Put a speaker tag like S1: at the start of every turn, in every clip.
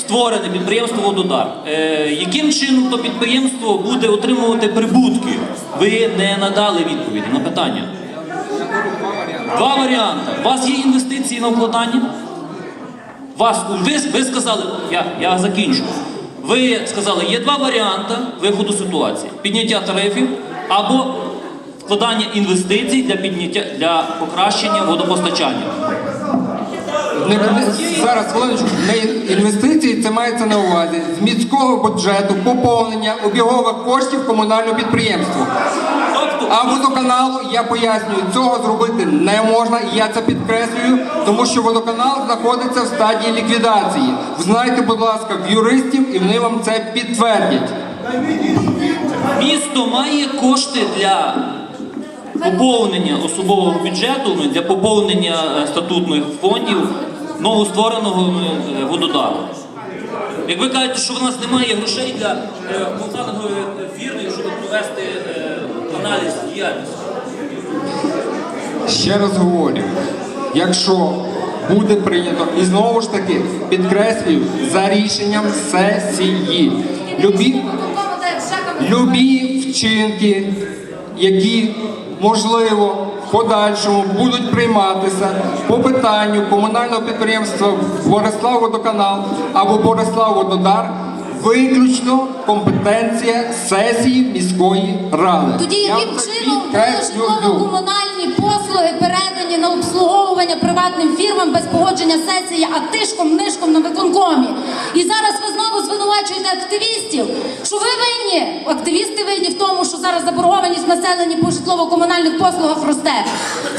S1: створене підприємство Вододар. Е, яким чином то підприємство буде отримувати прибутки? Ви не надали відповіді на питання. Два варіанти. У вас є інвестиції на вкладання? Вас, ви, ви сказали, я, я закінчу. Ви сказали, є два варіанти виходу ситуації: підняття тарифів або вкладання інвестицій для підняття для покращення водопостачання.
S2: Не, зараз, хвилиночку, не інвестиції, це мається на увазі з міського бюджету поповнення обігових коштів комунального підприємства. А водоканалу, я пояснюю, цього зробити не можна, і я це підкреслюю, тому що водоканал знаходиться в стадії ліквідації. Знайте, будь ласка, в юристів, і вони вам це підтвердять.
S1: місто має кошти для поповнення особового бюджету, для поповнення е, статутних фондів новоствореного е, вододару. Як ви кажете, що в нас немає грошей для е, консалтингової фірми, щоб провести е, аналіз діяльності.
S2: Ще раз говорю, якщо буде прийнято, і знову ж таки підкреслюю, за рішенням сесії, любі, любі вчинки, які можливо в подальшому будуть прийматися по питанню комунального підприємства Борислав Водоканал або Борислав Вододар, виключно компетенція сесії міської ради.
S3: Тоді яким чином були житлово-комунальні послуги передані на обслуговування приватним фірмам без погодження сесії, а тишком нишком на виконкомі? І зараз ви знову звинувачуєте активістів, що ви винні. Активісти тому, що зараз заборгованість населення по житлово-комунальних послугах росте.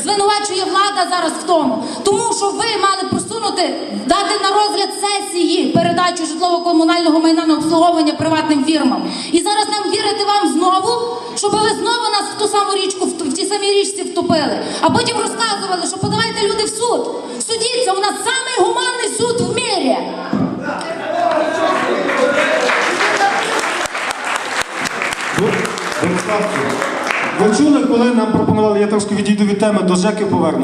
S3: Звинувачує влада зараз в тому, тому що ви мали просунути дати на розгляд сесії передачу житлово-комунального майна на обслуговування приватним фірмам. І зараз нам вірити вам знову, щоб ви знову нас в ту саму річку, в ті самі річці втопили. А потім розказували, що подавайте люди в суд. Судіться, у нас самий гуманний суд в мірі.
S4: Ви чули, коли нам пропонували, я трошки відійду від теми, до Жеки повернуся.